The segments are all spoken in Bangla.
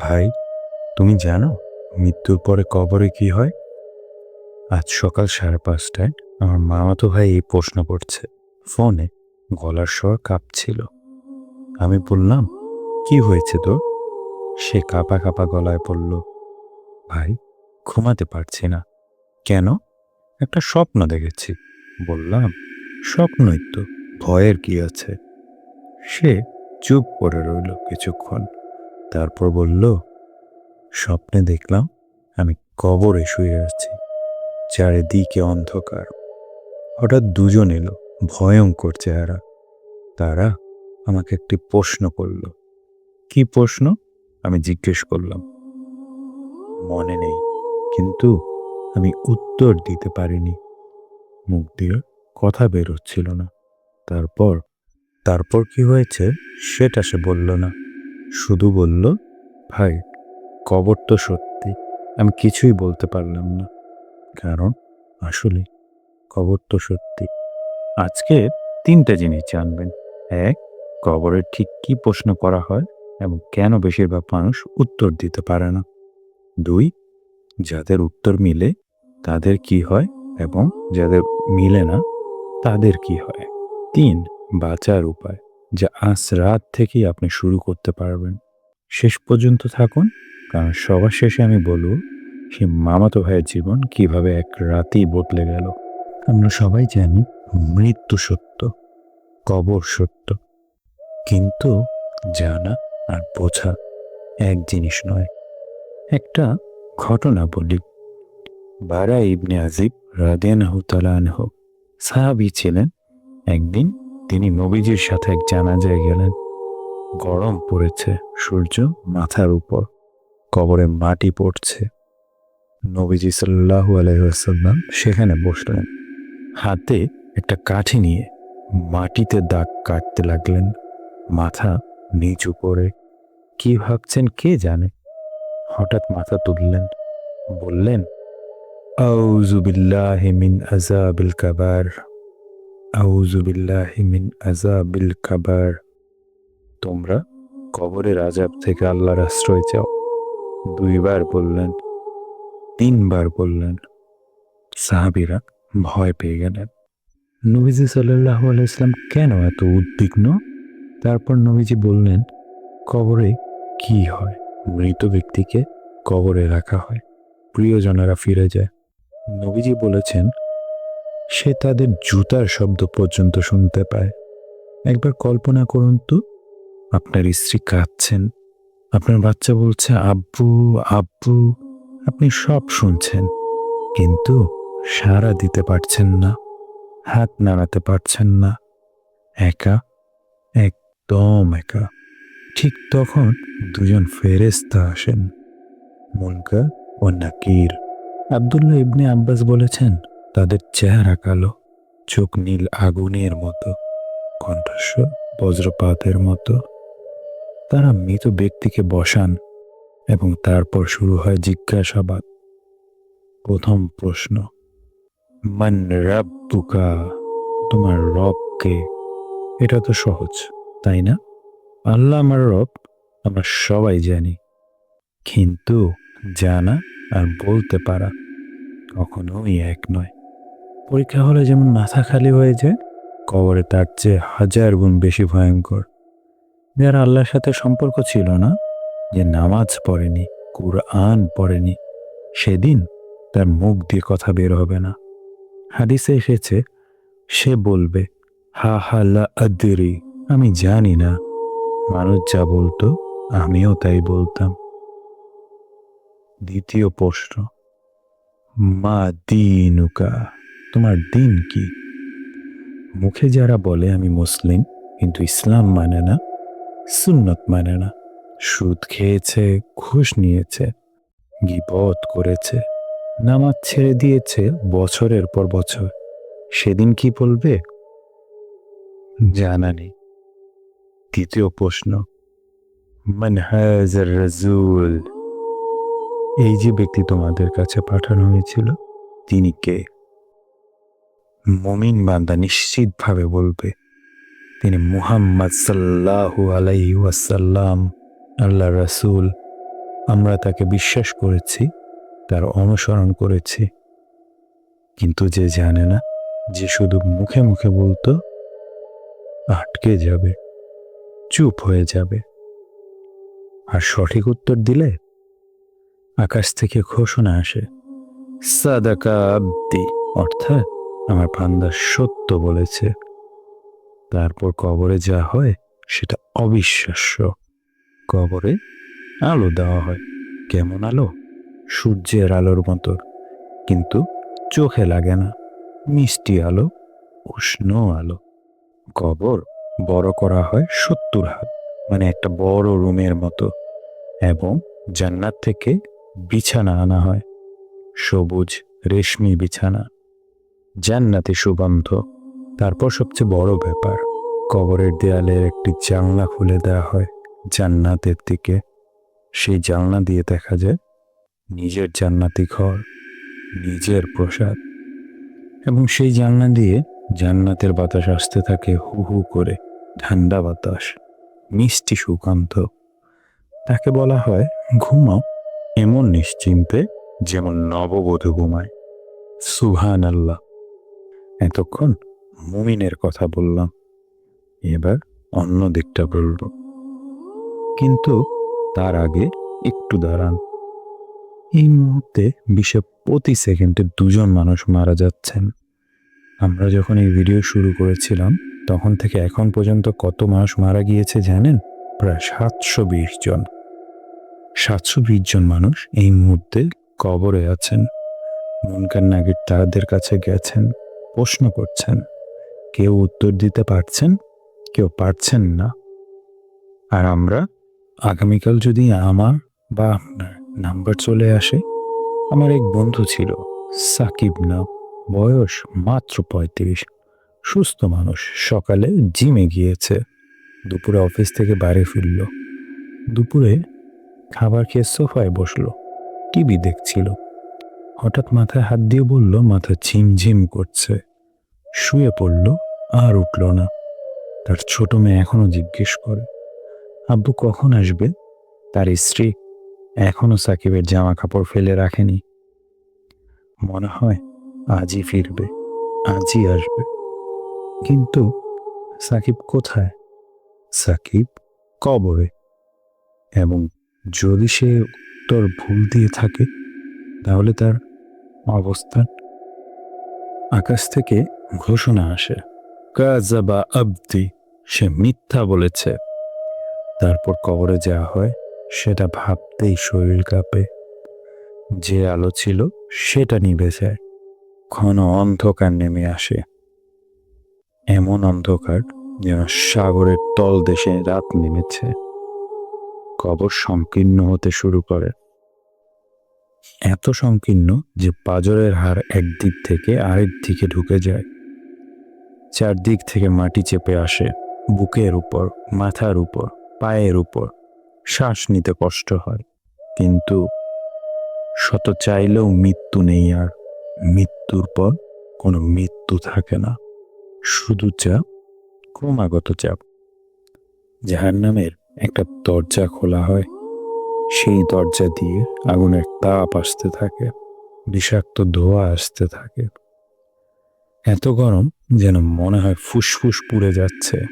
ভাই, তুমি জানো মৃত্যুর পরে কবরে কি হয়? আজ সকাল সাড়ে পাঁচটায় আমার মামাতো ভাই এই প্রশ্ন করছে। ফোনে গলার স্বর কাঁপছিল। আমি বললাম, কি হয়েছে তোর? সে কাঁপা কাঁপা গলায় বলল, ভাই, ঘুমাতে পারছি না। কেন? একটা স্বপ্ন দেখেছি। বললাম, স্বপ্নই তো, ভয়ের কি আছে? সে চুপ করে রইল কিছুক্ষণ। তারপর বলল, স্বপ্নে দেখলাম আমি কবরে শুয়ে আছি, চারিদিকে অন্ধকার। হঠাৎ দুজন এলো, ভয়ঙ্কর চেহারা। তারা আমাকে একটি প্রশ্ন করল, কি প্রশ্ন? আমি জিজ্ঞেস করলাম, মনে নেই, কিন্তু আমি উত্তর দিতে পারিনি। মুখ দিয়ে কথা বেরোচ্ছিল না। তারপর তারপর কি হয়েছে সেটা সে বলল না। শুধু বলল, ভাই, কবর তো সত্যি। আমি কিছুই বলতে পারলাম না। কারণ আসলে কবর তো সত্যি। আজকে তিনটা জিনিস জানবেন। এক, কবরের ঠিক কি প্রশ্ন করা হয় এবং কেন বেশিরভাগ মানুষ উত্তর দিতে পারে না। দুই, যাদের উত্তর মিলে তাদের কি হয় এবং যাদের মিলে না তাদের কি হয়। তিন, বাঁচার উপায়। যা আজ রাত থেকেই আপনি শুরু করতে পারবেন। শেষ পর্যন্ত থাকুন, কারণ সবার শেষে আমি বলব সে মামাতো ভাইয়ের জীবন কীভাবে এক রাতেই বদলে গেল। আমরা সবাই জানি মৃত্যু সত্য, কবর সত্য, কিন্তু জানা আর বোঝা এক জিনিস নয়। একটা ঘটনা বলি। বারা ইবনে আজিব রাদিয়ানাহু তালানহ সাহাবি ছিলেন একদিন তিনি নবীজির সাথে এক জানাজায় গেলেন। গরম পড়েছে, সূর্য মাথার উপর, কবরে মাটি পড়ছে। নবীজি সাল্লাহু আলহাম সেখানে বসলেন। হাতে একটা কাঠি নিয়ে মাটিতে দাগ কাটতে লাগলেন। মাথা নিচু করে, কি ভাবছেন কে জানে? হঠাৎ মাথা তুললেন, বললেন, আউযু বিল্লাহি মিন আযাবিল কাবার। আউযু বিল্লাহি মিন আযাবিল কাবার। তোমরা কবরের আজাব থেকে আল্লাহর আশ্রয় চাও। দুইবার বললেন, তিনবার বললেন। সাহাবিরা ভয় পেয়ে গেলেন। নবীজি সাল্লাহ আলাইসলাম কেন এত উদ্বিগ্ন? তারপর নবীজি বললেন, কবরে কি হয়? মৃত ব্যক্তিকে কবরে রাখা হয়, প্রিয়জনেরা ফিরে যায়। নবীজি বলেছেন সে তাদের জুতার শব্দ পর্যন্ত শুনতে পায়। একবার কল্পনা করুন তো, আপনার স্ত্রী কাঁদছেন, আপনার বাচ্চা বলছে, আব্বু আব্বু, আপনি সব শুনছেন, কিন্তু সাড়া দিতে পারছেন না, হাত নাড়াতে পারছেন না, একা, একদম একা। ঠিক তখন দুজন ফেরেস্তা আসেন, মুনকার ও নাকির। আবদুল্লাহ ইবনে আব্বাস বলেছেন তাদের চেহারা কালো, চোখ নীল আগুনের মতো, কণ্ঠস্বর বজ্রপাতের মতো। তারা মৃত ব্যক্তিকে বসান এবং তারপর শুরু হয় জিজ্ঞাসাবাদ। প্রথম প্রশ্ন, মান রাব্বুকা? তোমার রবকে এটা তো সহজ, তাই না? আল্লাহ আমার রব, আমরা সবাই জানি। কিন্তু জানা আর বলতে পারা কখনোই এক নয়। পরীক্ষা হলে যেমন মাথা খালি হয়ে যায়, কবরে তার চেয়ে হাজার গুণ বেশি ভয়ঙ্কর। যার আল্লাহর সাথে সম্পর্ক ছিল না, যে নামাজ পড়েনি, কুরআন পড়েনি, সেদিন তার মুখ দিয়ে কথা বের হবে না। হাদিসে এসেছে, সে বলবে, হা হা লা আদরি, আমি জানি না। মানুষ যা বলতো, আমিও তাই বলতাম। দ্বিতীয় প্রশ্ন, মা দিনুকা? তোমার দিন কি? মুখে যারা বলে আমি মুসলিম, কিন্তু ইসলাম মানে না, সুন্নত মানে না। সুদ খেয়েছে, ঘুষ নিয়েছে, গিবত করেছে, নামাজ ছেড়ে দিয়েছে বছরের পর বছর। সেদিন কি বলবে? জানা নেই। তৃতীয় প্রশ্ন রাজুল এই যে ব্যক্তি তোমাদের কাছে পাঠানো হয়েছিল, তিনি কে? মমিন বান্দা নিশ্চিতভাবে বলবে, তিনি মুহাম্মদ সাল্লাহু আলাইহি ওয়াসাল্লাম আল্লাহ রাসূল। আমরা তাকে বিশ্বাস করেছি, তার অনুসরণ করেছি। কিন্তু যে জানে না, যে শুধু মুখে মুখে বলতো, আটকে যাবে, চুপ হয়ে যাবে। আর সঠিক উত্তর দিলে আকাশ থেকে ঘোষণা আসে, সাদাকা আব্দি, অর্থাৎ আমার বান্দা সত্য বলেছে। তারপর কবরে যা হয়, সেটা অবিশ্বাস্য। কবরে আলো দেওয়া হয়, কেমন আলো? সূর্যের আলোর মতো। কিন্তু চোখে লাগে না, মিষ্টি আলো, উষ্ণ আলো। কবর বড় করা হয় সত্তর হাত মানে একটা বড় রুমের মতো। এবং জান্নাত থেকে বিছানা আনা হয়, সবুজ রেশমি বিছানা। জান্নাতি সুগন্ধ। তারপর সবচেয়ে বড় ব্যাপার, কবরের দেয়ালের একটি জানলা খুলে দেওয়া হয় জান্নাতের দিকে। সেই জানলা দিয়ে দেখা যায় নিজের জান্নাতি ঘর, নিজের প্রসাদ এবং সেই জানলা দিয়ে জান্নাতের বাতাস আসতে থাকে হু হু করে ঠান্ডা বাতাস, মিষ্টি সুগন্ধ। তাকে বলা হয় ঘুমাও, এমন নিশ্চিন্তে যেমন নববধূ ঘুমায়। সুহান আল্লাহ এতক্ষণ মুমিনের কথা বললাম। এবার অন্য দিকটা বলব। কিন্তু তার আগে একটু দাঁড়ান। এই মুহূর্তে বিশ্বে প্রতি সেকেন্ডে দুজন মানুষ মারা যাচ্ছেন। আমরা যখন এই ভিডিও শুরু করেছিলাম, তখন থেকে এখন পর্যন্ত কত মানুষ মারা গিয়েছে জানেন? প্রায় সাতশো বিশ জন। সাতশো বিশ জন মানুষ এই মুহূর্তে কবরে আছেন। মুনকার নাগির তাদের কাছে গেছেন। প্রশ্ন করছেন। কেউ উত্তর দিতে পারছেন, কেউ পারছেন না। আর আমরা, আগামীকাল যদি আমার বা আপনার নাম্বার চলে আসে, আমার এক বন্ধু ছিল, সাকিব না, বয়স মাত্র পঁয়ত্রিশ, সুস্থ মানুষ, সকালে জিমে গিয়েছে, দুপুরে অফিস থেকে বাড়ি ফিরল, দুপুরে খাবার খেয়ে সোফায় বসল, টিভি দেখছিল। হঠাৎ মাথায় হাত দিয়ে বলল, মাথা ঝিমঝিম করছে। শুয়ে পড়ল, আর উঠল না। তার ছোট মেয়ে এখনও জিজ্ঞেস করে, আব্বু কখন আসবে? তার স্ত্রী এখনও সাকিবের জামা কাপড় ফেলে রাখেনি। মনে হয় আজই ফিরবে, আজই আসবে। কিন্তু সাকিব কোথায়? সাকিব কবরে। এবং যদি সে উত্তর ভুল দিয়ে থাকে তাহলে তার অবস্থান আকাশ থেকে ঘোষণা আসে। কাজাবা আব্দি, সে মিথ্যা বলেছে। তারপর কবরে যাওয়া হয়, সেটা ভাবতেই শরীর কাঁপে। যে আলো ছিল, সেটা নিভে যায়। ঘন অন্ধকার নেমে আসে। এমন অন্ধকার যেন সাগরের তল দেশে রাত নেমেছে। কবর সংকীর্ণ হতে শুরু করে। এত সংকীর্ণ যে পাজরের হার একদিক থেকে আরেক দিকে ঢুকে যায়। চারদিক থেকে মাটি চেপে আসে, বুকের উপর, মাথার উপর, পায়ের উপর। শ্বাস নিতে কষ্ট হয়, কিন্তু শত চাইলেও মৃত্যু নেই আর। মৃত্যুর পর কোনো মৃত্যু থাকে না, শুধু চাপ, ক্রমাগত চাপ। জাহার নামের একটা দরজা খোলা হয় সেই দরজা দিয়ে আগুনের তাপ আসতে থাকে, বিষাক্ত ধোয়া আসতে থাকে। এত গরম যেন মনে হয় ফুসফুস পুড়ে যাচ্ছে।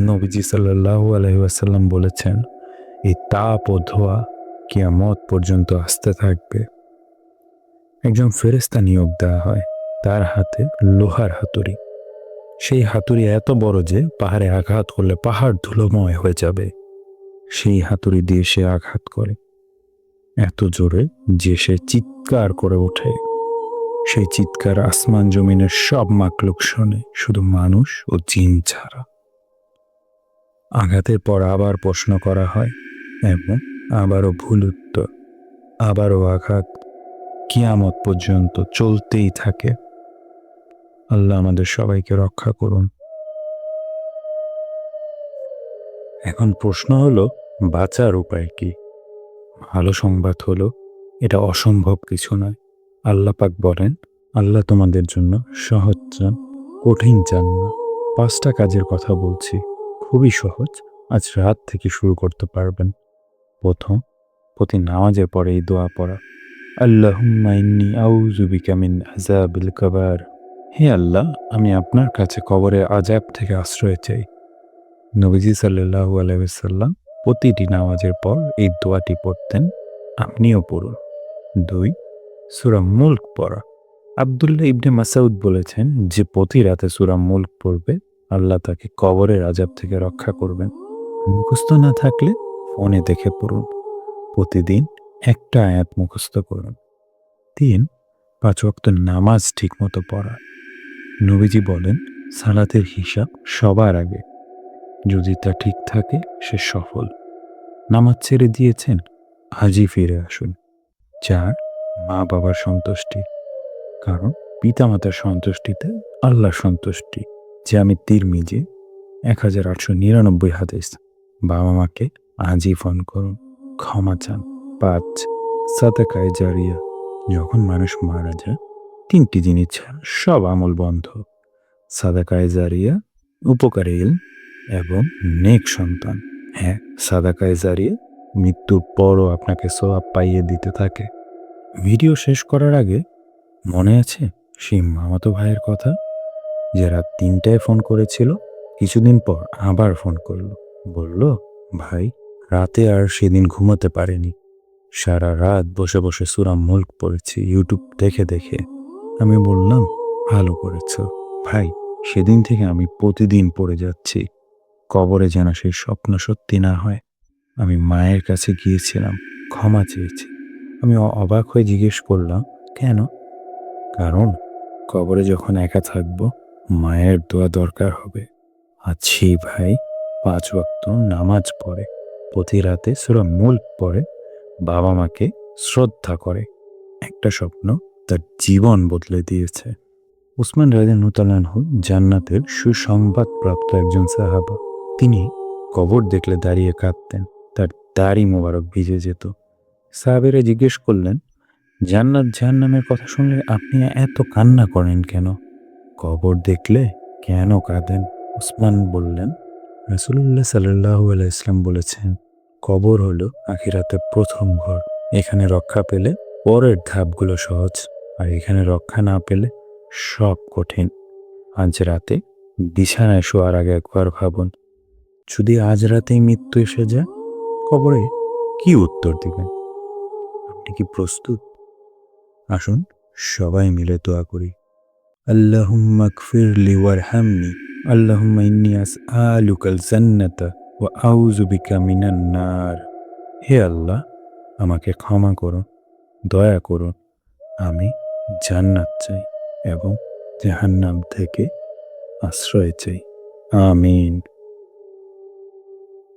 নবীজি সাল্লাহু আলহিহাসাল্লাম বলেছেন, এই তাপ ও ধোয়া কিয়ামত পর্যন্ত আসতে থাকবে। একজন ফেরেস্তা নিয়োগ দেওয়া হয় তার হাতে লোহার হাতুড়ি। সেই হাতুড়ি এত বড় যে পাহাড়ে আঘাত করলে পাহাড় ধুলোময় হয়ে যাবে। সেই হাতুড়ি দিয়ে সে আঘাত করে। এত জোরে যে সে চিৎকার করে ওঠে। সেই চিৎকার আসমান জমিনের সব মাকলুক শোনে, শুধু মানুষ ও জিন ছাড়া। আঘাতের পর আবার প্রশ্ন করা হয়, এবং আবারও ভুল উত্তর, আবারও আঘাত কিয়ামত পর্যন্ত চলতেই থাকে। আল্লাহ আমাদের সবাইকে রক্ষা করুন। এখন প্রশ্ন হলো বাঁচার উপায় কি? ভালো সংবাদ হলো, এটা অসম্ভব কিছু নয়। আল্লাহ পাক বলেন, আল্লাহ তোমাদের জন্য সহজ চান কঠিন চান না পাঁচটা কাজের কথা বলছি, খুবই সহজ, আজ রাত থেকে শুরু করতে পারবেন। প্রথম, প্রতি নামাজের পরে এই দোয়া পড়া। আল্লাহুম্মা ইন্নি আউযু বিকা মিন আযাবিল কাবার। হে আল্লাহ, আমি আপনার কাছে কবরের আজাব থেকে আশ্রয় চাই। নবীজি সাল্লাল্লাহু আলাইহি ওয়াসাল্লাম প্রতিটি নামাজের পর এই দোয়াটি পড়তেন, আপনিও পড়ুন। দুই, সূরা মুলক পড়া। আব্দুল্লাহ ইবনে মাসাউদ বলেছেন যে, প্রতি রাতে সূরা মুলক পড়বে, আল্লাহ তাকে কবরের আজাব থেকে রক্ষা করবেন। মুখস্থ না থাকলে ফোনে দেখে পড়ুন। প্রতিদিন একটা আয়াত মুখস্থ করুন। তিন, পাঁচ ওয়াক্ত নামাজ ঠিকমতো পড়া। নবীজি বলেন, সালাতের হিসাব সবার আগে। যদি তা ঠিক থাকে, সে সফল। নামাজ ছেড়ে দিয়েছেন, আজই ফিরে আসুন চার মা বাবার সন্তুষ্টি। কারণ পিতামাতার সন্তুষ্টিতে আল্লাহ সন্তুষ্টি। যে আমি তিরমিজে, এক হাজার আটশো নিরানব্বই হাদিস বাবা মাকে আজই ফোন করুন, ক্ষমা চান। পাঁচ সাতাকায় জারিয়া, যখন মানুষ মারা যায়, তিনটি জিনিস ছাড়া সব আমল বন্ধ। সাদাকায় জারিয়া, উপকারী এবং নেক সন্তান। হ্যাঁ সাদাকায় জারিয়া মৃত্যুর পরও আপনাকে সোয়াব পাইয়ে দিতে থাকে। ভিডিও শেষ করার আগে মনে আছে সেই মামাতো ভাইয়ের কথা? যে রাত তিনটায় ফোন করেছিল, কিছুদিন পর আবার ফোন করল। বলল, ভাই, রাতে আর সেদিন ঘুমাতে পারেনি। সারা রাত বসে বসে সুরা মুল্ক পড়েছি, ইউটিউব দেখে দেখে। আমি বললাম, ভালো করেছ। ভাই, সেদিন থেকে আমি প্রতিদিন পড়ে যাচ্ছি। কবরে যেন সেই স্বপ্ন সত্যি না হয়। আমি মায়ের কাছে গিয়েছিলাম, ক্ষমা চেয়েছি। আমি অবাক হয়ে জিজ্ঞেস করলাম, কেন? কারণ কবরে যখন একা থাকব, মায়ের দোয়া দরকার হবে। আছি ভাই, পাঁচ ওয়াক্ত নামাজ পড়ে। প্রতি রাতে সুরা মূল পড়ে, বাবা মাকে শ্রদ্ধা করে। একটা স্বপ্ন তার জীবন বদলে দিয়েছে। উসমান রাজা রাজু জান্নাতের সুসংবাদপ্রাপ্ত একজন সাহাবা। তিনি কবর দেখলে দাঁড়িয়ে কাঁদতেন। তার দাড়ি মোবারক ভিজে যেত। সাহাবেরা জিজ্ঞেস করলেন, জান্নাত জাহান্নামের কথা শুনলে আপনি এত কান্না করেন কেন? কবর দেখলে কেন কাঁদেন? উসমান বললেন রাসুল্লাহ সাল্লাহু ইসলাম বলেছেন, কবর হলো আখিরাতে প্রথম ঘর। এখানে রক্ষা পেলে পরের ধাপগুলো সহজ, আর এখানে রক্ষা না পেলে সব কঠিন। আজ রাতে বিছানায় শোয়ার আগে একবার ভাবুন যদি আজ রাতেই মৃত্যু এসে যায়, কবরে কি উত্তর দিবেন? আপনি কি প্রস্তুত? আসুন, সবাই মিলে দোয়া করি। আল্লাহুম্মা গফিরলি ওয়ারহামনি আল্লাহুম্মা ইন্নী আসআলুকাল জান্নাতা ওয়া আউযু বিকা মিনান নার। হে আল্লাহ, আমাকে ক্ষমা করুন দয়া করুন আমি জান্নাত চাই এবং জাহান্নাম থেকে আশ্রয় চাই। আমিন।